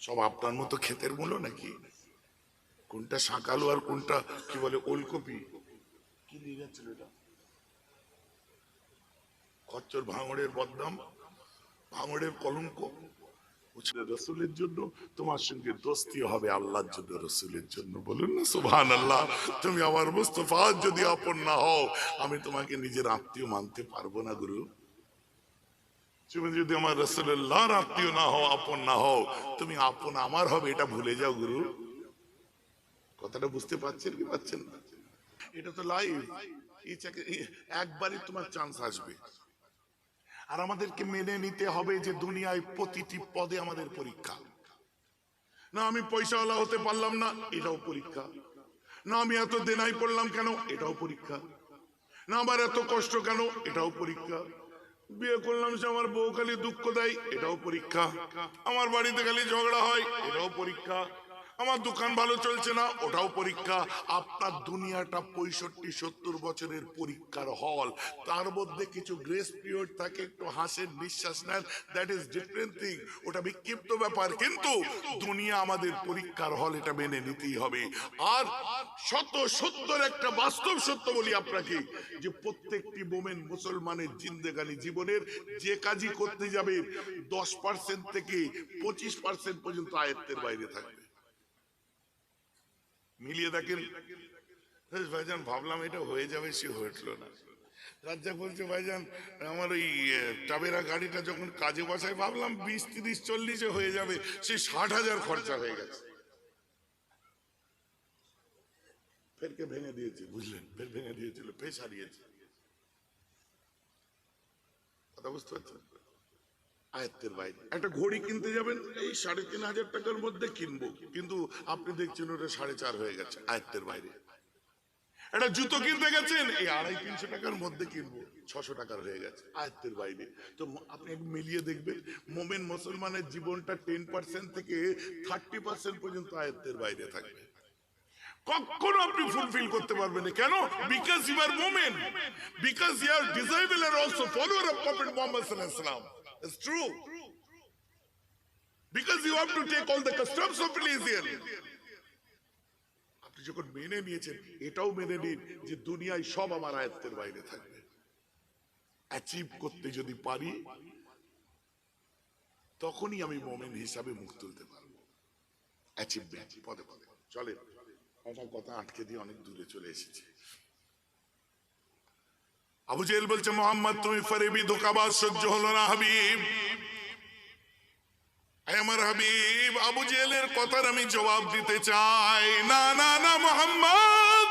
সব আপনার মতো ক্ষেতের মূলো নাকি? কোনটা শাঁকালু আর কোনটা, কি বলে, ওলকপি? কি নিয়ে যাচ্ছিল এটা? খচ্চর ভাঙড়ের বদনাম, ভাঙড়ের কলঙ্ক। রসুলের জন্য তোমার সঙ্গে দোস্তি হবে আল্লাহর জন্য, রসুলের জন্য। বলুন না সুবহান আল্লাহ তুমি আমার মুস্তফা যদি আপন না হও, আমি তোমাকে নিজের আত্মীয় মানতে পারব না, গুরু। তুমি যদি আমার রসুল্লাহর আত্মীয় না হও, আপন না হও। তুমি আপন আমার হবে, এটা ভুলে যাও গুরু। কথাটা বুঝতে পারছেন কি পাচ্ছেন এটা তো লাইভ একবারই তোমার চান্স আসবে। আর আমাদেরকে মেনে নিতে হবে যে দুনিয়ায় প্রতিটি পদে আমাদের পরীক্ষা। না আমি পয়সাওয়ালা হতে পারলাম না, এটাও পরীক্ষা। না আমি এত দেনাই পড়লাম কেন, এটাও পরীক্ষা। না আমার এত কষ্ট কেন, এটাও পরীক্ষা। বিয়ে করলাম সে আমার বউ খালি দুঃখ দেয়, এটাও পরীক্ষা। আমার বাড়িতে খালি ঝগড়া হয়, এটাও পরীক্ষা। আমার দোকান ভালো চলছে না, ওটাও পরীক্ষা। আপনার দুনিয়াটা পঁয়ষট্টি, সত্তর বছরের পরীক্ষার হল। তার মধ্যে কিছু গ্রেস পিরিয়ড থাকে, একটু হাসের নিঃশ্বাস নেন দ্যাট ইজ ডিফারেন্ট থিং ওটা বিক্ষিপ্ত ব্যাপার, কিন্তু দুনিয়া আমাদের পরীক্ষার হল, এটা মেনে নিতেই হবে। আর শত সত্তর একটা বাস্তব সত্য বলি আপনাকে, যে প্রত্যেকটি মোমেন মুসলমানের জিন্দেগানি জীবনের যে কাজই করতে যাবে, দশ পার্সেন্ট থেকে পঁচিশ পার্সেন্ট পর্যন্ত আয়ত্তের বাইরে থাকবে। মিলিয়ে দেখেন। ভাইজান, ভাবলাম এটা হয়ে যাবে, সে হয়েছিল না। রাজ্জাক বলছে, ভাইজান, আমার ওই টাবেরা গাড়িটা যখন কাজে বসায়, ভাবলাম বিশ, তিরিশ, চল্লিশে হয়ে যাবে, সে ষাট হাজার খরচা হয়ে গেছে। ফেরকে ভেঙে দিয়েছে, বুঝলেন? ফের ভেঙে দিয়েছিল, ফের সারিয়েছে। কথা বুঝতে পারছেন? আয়ত্তের বাইরে। একটা ঘড়ি কিনতে যাবেন, এই সাড়ে তিন হাজার টাকার মধ্যে কিনবো। কিন্তু আপনি দেখছেন ওটা সাড়ে চার হয়ে গেছে, আয়ত্তের বাইরে। একটা জুতো কিনতে গেছেন, এই আড়াই তিনশো টাকার মধ্যে কিনবো, ছশো টাকার হয়ে গেছে, আয়ত্তের বাইরে। তো আপনি মিলিয়ে দেখবেন, মোমেন মুসলমানের জীবনটা টেন পার্সেন্ট থেকে থার্টি পার্সেন্ট পর্যন্ত আয়ত্তের বাইরে থাকবে। কখনো আপনি ফুলফিল করতে পারবেন না। কেন? বিকজ ইউ আর মোমেন because you are disciple R also follower of prophet Muhammad সাল্লাল্লাহু আলাইহি ওয়াসাল্লাম it's true because you have to take the customs of religion আপনি যখন মেনে নিয়েছেন, এটাও মেনে নিন যে দুনিয়ায় সব আমার আয়ত্তের বাইরে থাকবে। অ্যাচিভ করতে যদি পারি, তখনই আমি মোমেন হিসাবে মুখ তুলতে পারব। অ্যাচিভমেন্ট পদে পদে। চলে একটা কথা আটকে দিয়ে অনেক দূরে চলে এসেছে। আবু জেল বলছে, মোহাম্মদ, তুমি ফরেবি, ধোকাবাজ, সহ্য হলো না, হাবিব। আমার হাবিব, আবু জেলের কথার আমি জবাব দিতে চাই। না না না, মোহাম্মদ,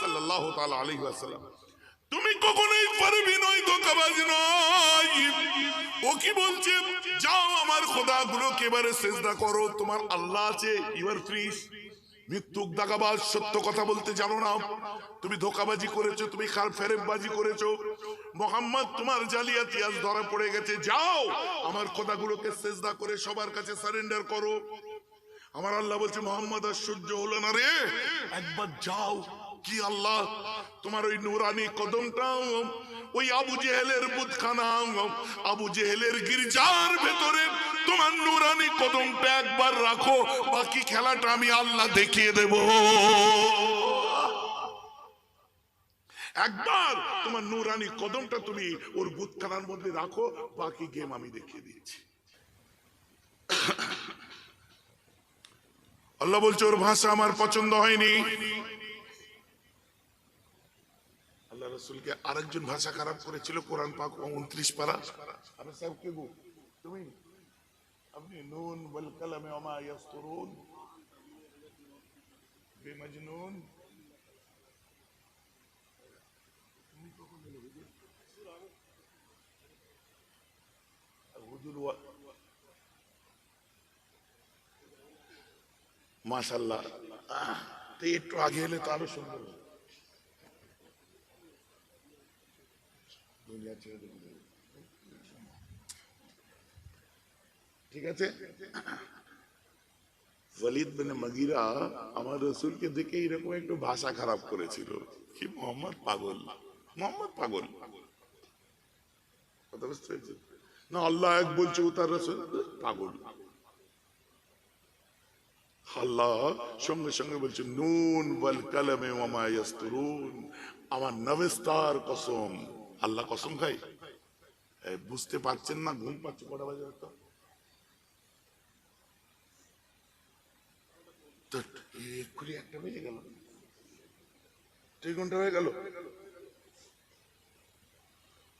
সাল্লাল্লাহু তাআলা আলাইহি ওয়াসাল্লাম। তুমি কখনোই পারবি নয়, ধোকাবাজ নয়। ও কি বলছে? যাও আমার খোদা গুলোকে এবারে সেজদা করো। তোমার আল্লাহ আছে ইউর ফ্রিজ মৃত্যুক দাগাবাজ সত্য কথা বলতে জানো না। তুমি ধোকাবাজি করেছ, তুমি খাল ফেরেববাজি করেছ। মোহাম্মদ, তোমার জালিয়াতি আজ ধরা পড়ে গেছে। যাও, আমার কথাগুলোকে শেষদা করে সবার কাছে সারেন্ডার করো। আমার আল্লাহ বলছে, মোহাম্মদ, আর সহ্য হলো না রে। একবার যাও কি আল্লাহ? তোমার ওই নুরানি কদমটাও, ওই আবু জেহেলের বুতখানা আবু জেহেলের গির্জার ভেতরে তোমার নুরানি কদমটা একবার রাখো, বাকি খেলাটা আমি আল্লাহ দেখিয়ে দেব। একবার তোমার নুরানি কদমটা তুমি ওর বুতখানার মধ্যে রাখো, বাকি গেম আমি দেখিয়ে দিয়েছি। আল্লাহ বলছে, ওর ভাষা আমার পছন্দ হয়নি। রসুলকে আরেকজন ভাষা খারাপ করেছিল, কোরআন পাক উনত্রিশ পারা। আরে সাহেব, কে গো? তুমি? আপনি নুন, বল কালামে ওমা ইয়াসতুরুন। বেমজনুন মাশাল্লাহ একটু আগে এলে তো আরও সুন্দর হতো। দুনিয়া ছেড়ে দেবে। ঠিক আছে? বিন মগিরা আমার রসুলকে দেখে এরকম একটু ভাষা খারাপ করেছিল। কি, মোহাম্মদ পাগল? মোহাম্মদ পাগল। কথা বুঝতে পেরেছেন? না, আল্লাহ এক বলছে, ও তার রসুল পাগল। আল্লাহ সঙ্গে সঙ্গে বলছে, নুন বল কালামে ইয়াস্তুরুন। আমার নবেস্তার কসম আল্লাহ কসম খাই। বুঝতে পারছেন না? ঘুম পাচ্ছে কটা বাজে হয়তো? এক্ষুনি একটা বেজে গেল। দুই ঘণ্টা হয়ে গেল।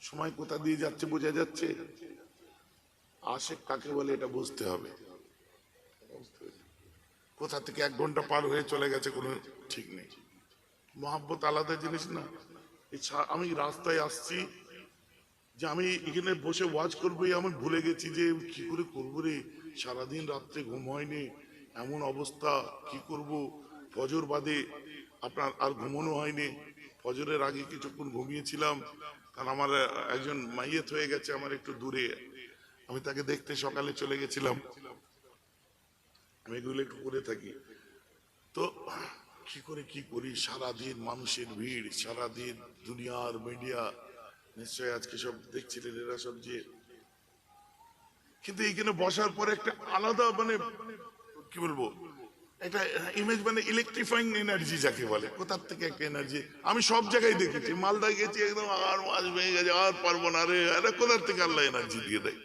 সময় কোথা দিয়ে যাচ্ছে বোঝা যাচ্ছে? আশেক কাকে বলে এটা বুঝতে হবে। কোথা থেকে এক ঘণ্টা পার হয়ে চলে গেছে কোনো ঠিক নেই। মহাব্বত আলাদা জিনিস না। আমি রাস্তায় আসছি, যে আমি এখানে বসে ওয়াজ করব আমি ভুলে গেছি যে কি করে করব রে? সারাদিন রাত্রে ঘুম হয়নি, এমন অবস্থা, কি করব? ফজর বাদে আপনার আর ঘুমানো হয়নি। ফজরের আগে কিছুক্ষণ ঘুমিয়েছিলাম, কারণ আমার একজন মাইয়েত হয়ে গেছে আমার একটু দূরে। আমি তাকে দেখতে সকালে চলে গেছিলাম। আমি এগুলো একটু করে থাকি। তো কি করে কি করি? সারাদিন মানুষের ভিড়, সারাদিন দুনিয়ার মিডিয়া নিশ্চয় আজকে সব দেখছিলেন এরা সব যে। কিন্তু এখানে বসার পরে একটা আলাদা মানে কি বলব? একটা ইমেজ মানে ইলেকট্রিফাইং এনার্জি যাকে বলে। কোথার থেকে একটা এনার্জি আমি সব জায়গায় দেখেছি। মালদা গেছি, একদম আর মাছ ভেঙে গেছে, আর পারব না রে। আরে কোথার থেকে আল্লাহ এনার্জি দিয়ে দেয়?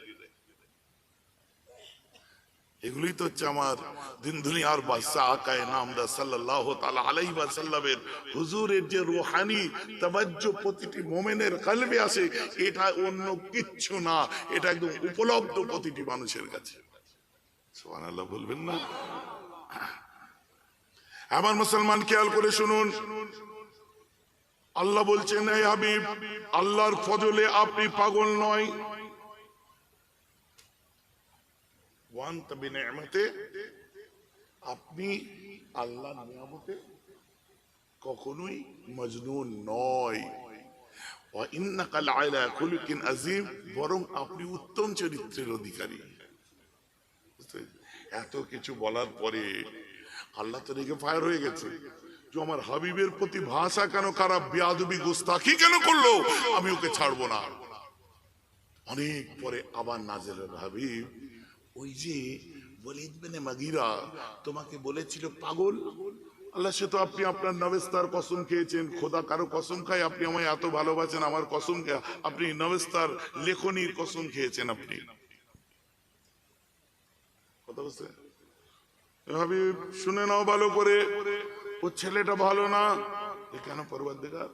এগুলোই তো হচ্ছে আমার দিন দুনিয়ার বাদশাহ আকায় নামদা সাল্লাল্লাহু তাআলা আলাইহি ওয়াসাল্লামের হুজুরের যে রূহানি তাওয়াজ্জু প্রতিটি মুমিনের কলবে আসে, এটা অন্য কিচ্ছু না, এটা একদম উপলব্ধ প্রতিটি মানুষের কাছে। সুবহানাল্লাহ, বলবেন না? আমার মুসলমান খেয়াল করে শুনুন। আল্লাহ বলছেন এই হাবিব, আল্লাহর ফজলে আপনি পাগল নয়। আপনি আল্লাহ নিয়ামতে কখনোই মজনুন নয়। আযীম, বরং আপনি উত্তম চরিত্রের অধিকারী। এত কিছু বলার পরে আল্লাহ তো রেগে ফায়ার হয়ে গেছে। যে আমার হাবিবের প্রতি ভাষা কেন খারাপ, বেয়াদবি, গোস্তাখি কেন করল? আমি ওকে ছাড়বো না। অনেক পরে আবার নাজেল হাবিব ওই যে বলিদ বেনে মাগিরা তোমাকে বলেছিল, পাগল? আল্লাহ, সে তো আপনি আপনার নবেস্তার কসম খেয়েছেন। খোদা কারও কসম খায়, আপনি আমায় এত ভালোবাসেন, আমার কসম আপনি নবেস্তার লেখনির কসম খেয়েছেন আপনি। কথা এভাবে শুনে নাও ভালো করে। ও ছেলেটা ভালো না। এ কেন পর্বত দেখার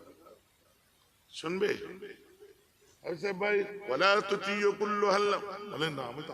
শুনবে ভাই বলা, না, আমি তো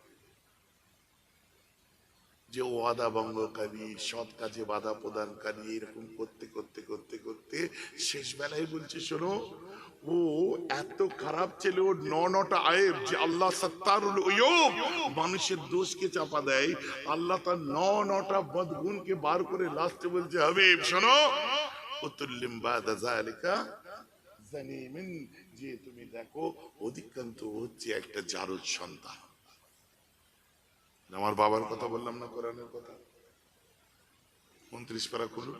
যে ওয়াদা ভঙ্গকারী, সৎ কাজে বাধা প্রদানকারী, এরকম করতে করতে করতে করতে শেষ বেলায় বলছে, শোনো, ও এত খারাপ ছিল, ওর ন নটা আয়েব যে আল্লাহ সত্তারুল মানুষের দোষকে চাপা দেয়। আল্লাহ তার ন নটা বদগুণকে বার করে লাস্টে বলছে, হাবিব, শোনো, উতুল্লিম বাদা যালিকা জানিমিন, যে তুমি দেখো, অধিকান্ত হচ্ছে একটা জারুদ সন্তান। আমার বাবার কথা বললাম না, কোরআনের কথা। উনত্রিশ পারা খুলুন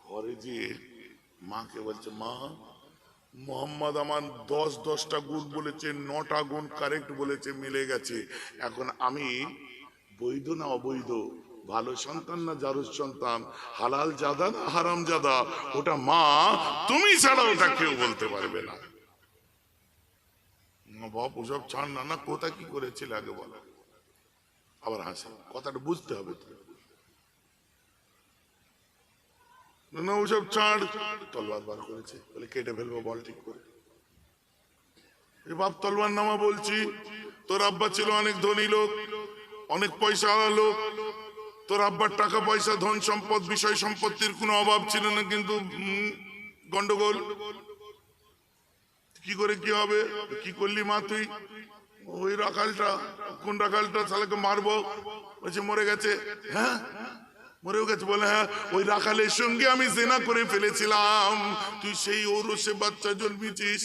ঘরে যে মাকে বলছে, মা, মোহাম্মদ আমার দশ দশটা গুণ বলেছে, নটা গুণ কারেক্ট বলেছে, মিলে গেছে। এখন আমি বৈধ না অবৈধ? ভালো সন্তান না জারুর সন্তান? হালাল জাদা না হারাম জাদা? ওটা মা, তুমি ছাড়া ওটা কেউ বলতে পারবে না। বাপ, ওসব ছাড় না না, কোথা কি করেছিল আগে বলো? আবার হাসে। কথাটা বুঝতে হবে না, ওসব ছাড় তলবার বার করেছে। বলে কেটে ফেলব বল ঠিক করে। বাপ তলবার নামা বলছি। তোর আব্বা ছিল অনেক ধনী লোক অনেক পয়সা আলা লোক। তোর আব্বার টাকা পয়সা ধন সম্পদ বিষয় সম্পত্তির কোনো অভাব ছিল না কিন্তু গন্ডগোল। কি করে কি হবে? কি করলি মা তুই? ওই রাখালটা, কোন রাখালটা শালাকে মারবো? বলছে, মরে গেছে। হ্যাঁ? মরেও গেছে। বলে হ্যাঁ ওই রাখালের সঙ্গে আমি সেনা করে ফেলেছিলাম। তুই সেই ওরসে বাচ্চা জন্মেছিস।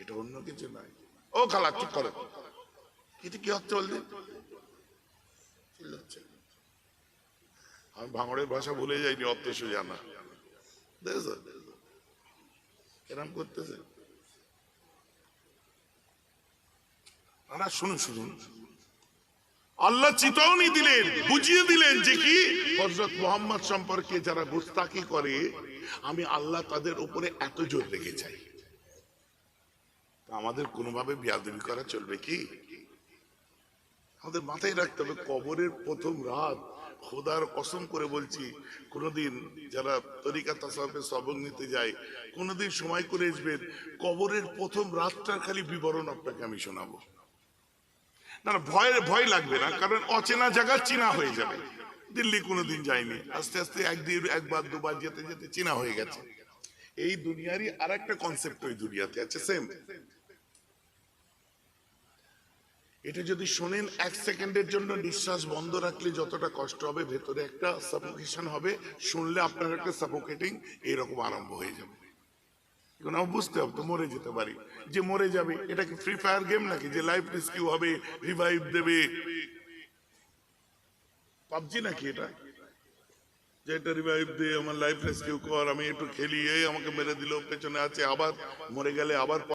এটা অন্য কিছু নাই ও খালা, চুপ করো। এটা কি হচ্ছে বললি আমি ভাঙড়ের ভাষা ভুলে যাইনি অত জানা। না কেরাম করতেছে। শুনুন শুনুন। আল্লাহ দিলেন, বুঝিয়ে দিলেন যে কি? হজরত মোহাম্মদ সম্পর্কে যারা গুস্তাকি করে, আমি আল্লাহ তাদের উপরে এত জোর রেখে যাই আমাদের কোনোভাবে বিয়াদবি করা চলবে কি? আমাদের মাথায় রাখতে হবে, কবরের প্রথম রাত খোদার কসম করে বলছি, কোনোদিন যারা তরিকা তাসাফে সবক নিতে যায়, কোনোদিন সময় করে আসবেন, কবরের প্রথম রাতটার খালি বিবরণ আপনাকে আমি শোনাবো। না না ভয় ভয় লাগবে না, কারণ অচেনা জায়গা চেনা হয়ে যাবে। দিল্লি কোনোদিন যায়নি, আস্তে আস্তে একদিন, একবার, দুবার যেতে যেতে চেনা হয়ে গেছে। এই দুনিয়ারই আর একটা কনসেপ্ট ওই দুনিয়াতে আছে সেম এটা যদি শোনেন, এক সেকেন্ডের জন্য নিঃশ্বাস বন্ধ রাখলে যতটা কষ্ট হবে, ভেতরে একটা সাফোকেশন হবে, শুনলে আপনার একটা সাফোকেটিং এরকম আরম্ভ হয়ে যাবে। এখন বুঝতে হবে তো মরে যেতে পারি। যে মরে যাবে, এটা কি ফ্রি ফায়ার গেম নাকি? যে লাইফ রেস্কিউ হবে রিভাইভ দেবে। পাবজি নাকি এটা? যে এটা রিভাইভ দিয়ে আমার লাইফ রেস্কিউ কর, আমি একটু খেলি, এই আমাকে মেরে দিল, পেছনে আছে, আবার মরে গেলে আবার